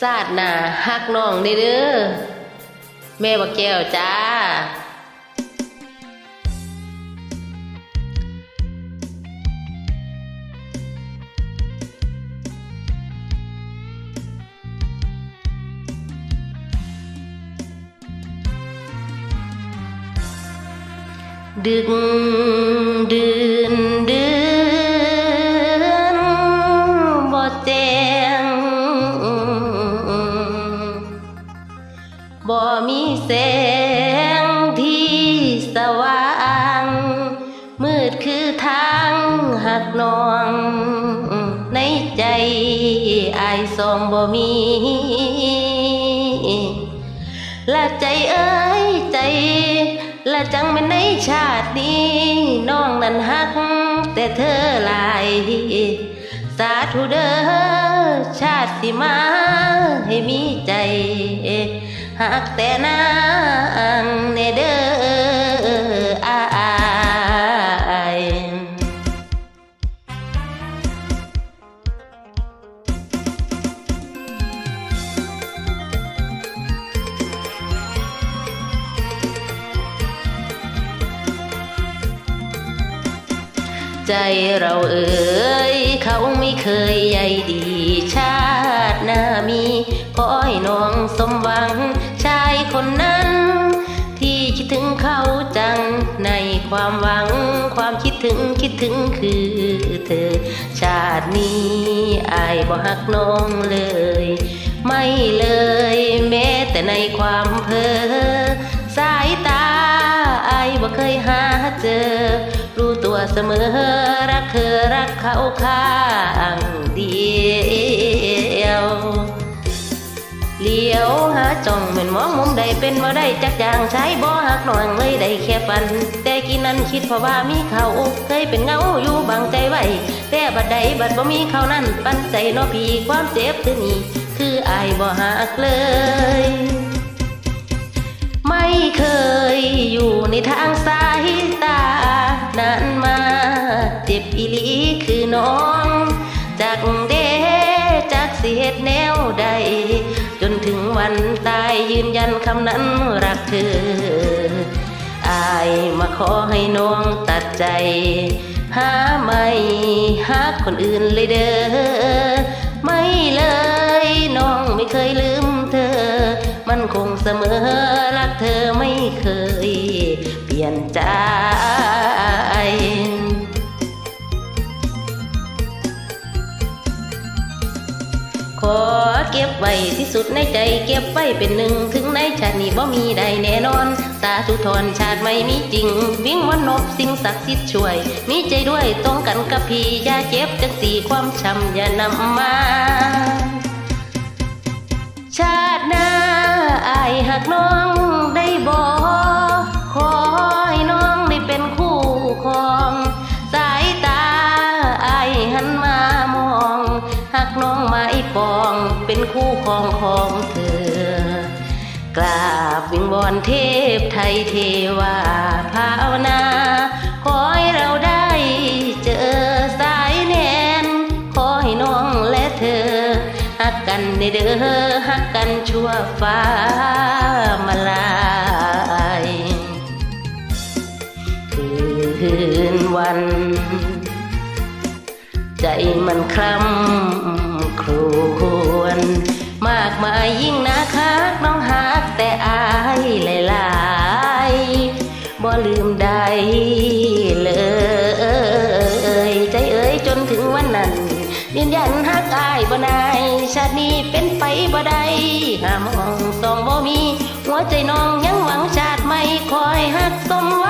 ซาดหนาฮักน้องเด้อเด้อแม่บักแก้วจ้า ดึกดื่น นอง ในใจอายสองบ่มี ละใจเอ้ยใจ ละจังเป็นในชาตินี้น้องนั้นฮัก แต่เธอหลาย สาธุเด้อชาติสิมาให้มีใจหักแต่นางเนเด้อ ใจเราเอ่ยเขาไม่เคยใยดีชาติหน้ามีขอให้น้องสมหวัง ชายคนนั้น ที่คิดถึงเขาจังในความหวัง ความคิดถึงคิดถึงคือเธอ ชาตินี้อายบ่หักน้องเลย ไม่เลยแม้แต่ในความเพ้อสายตาอายบ่เคยหาเจอ เสมอรักเธอรักเขาข้างเดียวเลี้ยวหาจ้องเหมือนมองมุมใดเป็นว่าได้จักอย่างใช้บ่หักหน่องเลยได้แค่ฝัน แต่กินนั้นคิดเพราะว่ามีเขาเคยเป็นเงาอยู่บังใจไว้แต่บัดใดบัดบ่มีเขานั้นปันใจเนอพี่ความเจ็บที่นี่คืออายบ่หักเลย ไม่เคย น้อง จากเดจากเสียดแนวใด จนถึงวันตายยืนยันคำนั้นรักเธอ อายมาขอให้น้องตัดใจ หาไม่หาคนอื่นเลยเด้อไม่เลยน้องไม่เคยลืมเธอ มันคงเสมอรักเธอไม่เคย เปลี่ยนใจ ขอเก็บไว้ที่สุดในใจเก็บไว้เป็นหนึ่ง ถึงในชาตินี้บ่มีใดแน่นอน สาธุทรชาติไม่มีจริง วิ่งวันนบสิ่งศักดิ์สิทธิ์ช่วย มีใจด้วยตรงกันกับพี่อย่าเจ็บจังสีความช้ำอย่านำมา ชาติหน้าอายหักน้องได้บ่ข ปองเป็นคู่ครองของเธอกราบวิงวอนเทพไทยเทวาภาวนาขอให้เราได้เจอสายแนนขอให้น้องและเธอหักกันในเด้อหักกันชั่วฟ้ามาลายคืนวัน ใจมันคล้ำ มากมายยิ่งนะคะน้องหักแต่อายหลายๆบ่ลืมได้เลย ใจเอ๋ยจนถึงวันนั้นยืนยันหักอายบ่นายชาตินี้เป็นไปบ่ได้หามองสองบ่มี หัวใจน้องยังหวังชาติไม่คอยหักสมว่า